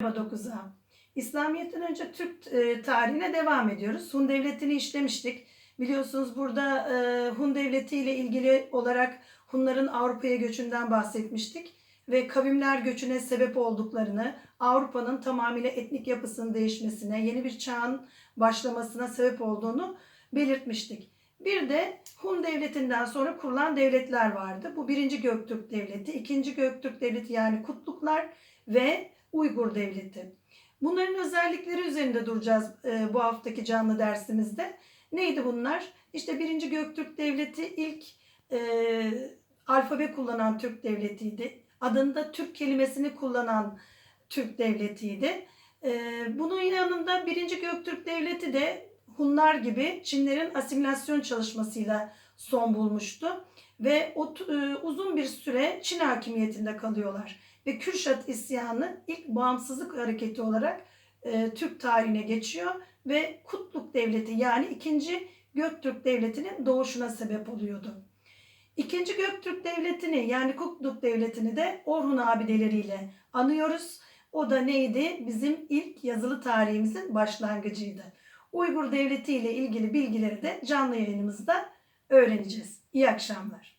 9'a. İslamiyet'ten önce Türk e, tarihine devam ediyoruz. Hun Devleti'ni işlemiştik. Biliyorsunuz burada e, Hun Devleti ile ilgili olarak Hunların Avrupa'ya göçünden bahsetmiştik. Ve kavimler göçüne sebep olduklarını, Avrupa'nın tamamıyla etnik yapısının değişmesine, yeni bir çağın başlamasına sebep olduğunu belirtmiştik. Bir de Hun Devleti'nden sonra kurulan devletler vardı. Bu birinci Göktürk Devleti, ikinci Göktürk Devleti yani Kutluklar ve Uygur Devleti. Bunların özellikleri üzerinde duracağız e, bu haftaki canlı dersimizde. Neydi bunlar? İşte birinci Göktürk Devleti ilk e, alfabe kullanan Türk devletiydi. Adında Türk kelimesini kullanan Türk devletiydi. E, bunun yanında birinci Göktürk Devleti de Hunlar gibi Çinlerin asimilasyon çalışmasıyla son bulmuştu. Ve o, e, uzun bir süre Çin hakimiyetinde kalıyorlar ve Kürşat isyanı ilk bağımsızlık hareketi olarak e, Türk tarihine geçiyor ve Kutluk Devleti yani 2. Göktürk Devleti'nin doğuşuna sebep oluyordu. İkinci Göktürk Devleti'ni yani Kutluk Devleti'ni de Orhun abideleriyle anıyoruz. O da neydi? Bizim ilk yazılı tarihimizin başlangıcıydı. Uygur Devleti ile ilgili bilgileri de canlı yayınımızda öğreneceğiz. İyi akşamlar.